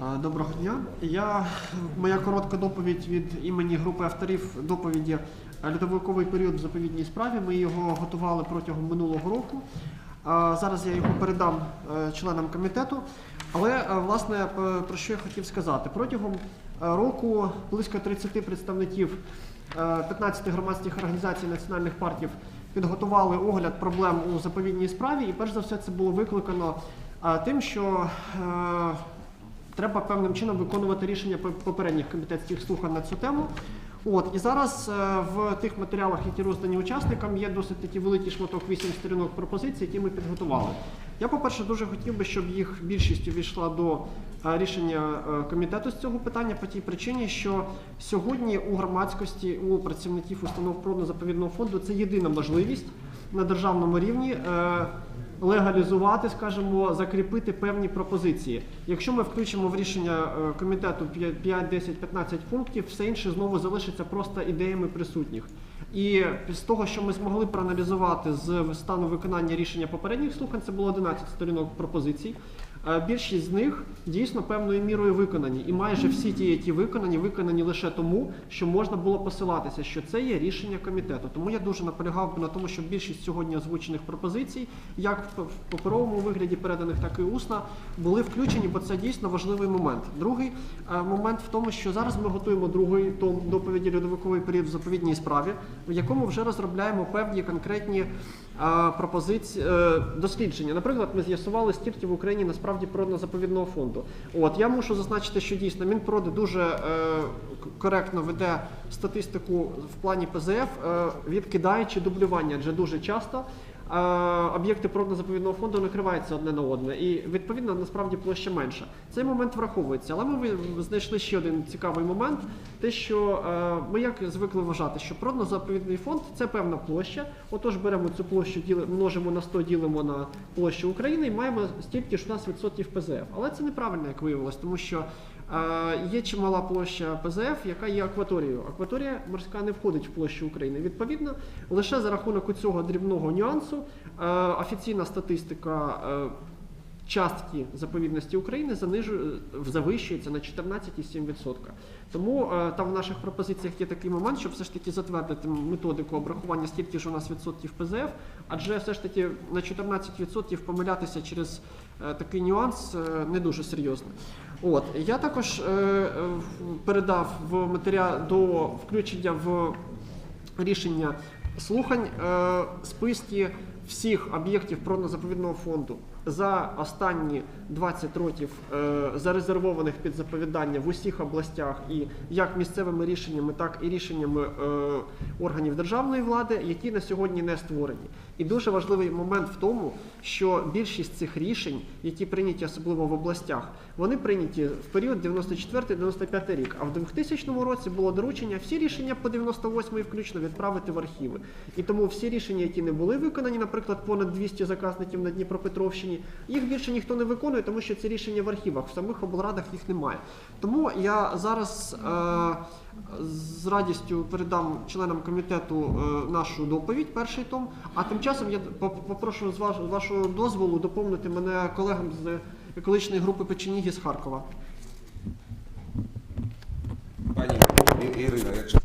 Доброго дня. Я моя коротка доповідь від імені групи авторів доповіді е, льодовиковий період в заповідній справі. Ми його готували протягом минулого року. Зараз я його передам е, членам комітету. Але е, власне про що я хотів сказати? Протягом року близько 30 представників е, 15 громадських організацій національних партій підготували огляд проблем у заповідній справі, і перш за все це було викликано тим, що треба певним чином виконувати рішення пе- попередніх комітетських слухань на цю тему. От і зараз е, в тих матеріалах, які роздані учасникам, є досить такий великий шматок 8 сторінок пропозицій, які ми підготували. Я, по-перше, дуже хотів би, щоб їх більшість увійшла до е, рішення е, комітету з цього питання по тій причині, що сьогодні у громадськості, у працівників установ природно-заповідного фонду це єдина можливість на державному рівні. Легалізувати, скажімо, закріпити певні пропозиції. Якщо ми включимо в рішення е, комітету 5, 10, 15 пунктів, все інше знову залишиться просто ідеями присутніх. І з того, що ми змогли проаналізувати з стану виконання рішення попередніх слухань, це було 11 сторінок пропозицій. Е, Більшість з них дійсно певною мірою виконані, і майже всі ті, які виконані, виконані лише тому, що можна було посилатися, що це є рішення комітету. Тому я дуже наполягав би на тому, щоб більшість сьогодні озвучених пропозицій, як в паперовому вигляді переданих, так і усно, були включені, бо це дійсно важливий момент. Другий е, момент в тому, що зараз ми готуємо другий том доповіді льодовиковий період в заповідній справі, в якому вже розробляємо певні конкретні е, пропозиції е, дослідження. Наприклад, ми з'ясували стільки в Україні насправді природно-заповідного фонду. От я мушу зазначити, що дійсно Мінпроди дуже е, коректно веде статистику в плані ПЗФ, е, відкидаючи дублювання, адже дуже часто. Об'єкти природно-заповідного фонду накриваються одне на одне, і відповідно насправді площа менша. Цей момент враховується, але ми знайшли ще один цікавий момент: те, що е, ми як звикли вважати, що природно-заповідний фонд це певна площа. Отож, беремо цю площу, множимо на 100, ділимо на площу України і маємо стільки ж у нас відсотків ПЗФ. Але це неправильно, як виявилось, тому що е, є чимала площа ПЗФ, яка є акваторією. Акваторія морська не входить в площу України. Відповідно, лише за рахунок цього дрібного нюансу е, офіційна статистика. е, Частки заповідності України завищується на 14,7%. Тому е, там в наших пропозиціях є такий момент, щоб все ж таки затвердити методику обрахування стільки ж у нас відсотків ПЗФ, адже все ж таки на 14% помилятися через такий нюанс не дуже серйозно. От я також передав в матеріал до включення в рішення слухань е, списки всіх об'єктів природно-заповідного фонду за останні 20 років е, зарезервованих під заповідання в усіх областях і як місцевими рішеннями, так і рішеннями е, органів державної влади, які на сьогодні не створені. І дуже важливий момент в тому, що більшість цих рішень, які прийняті особливо в областях, вони прийняті в період 94-95 рік. А в 2000 році було доручення всі рішення по 98 включно відправити в архіви. І тому всі рішення, які не були виконані, наприклад, понад 200 заказників на Дніпропетровщині, їх більше ніхто не виконує, тому що ці рішення в архівах, в самих облрадах їх немає. Тому я зараз е, з радістю передам членам комітету е, нашу доповідь, перший том. А тим часом я попрошу з ваш- вашого дозволу доповнити мене колегам з екологічної групи Печеніги з Харкова. Пані Ірина, якщо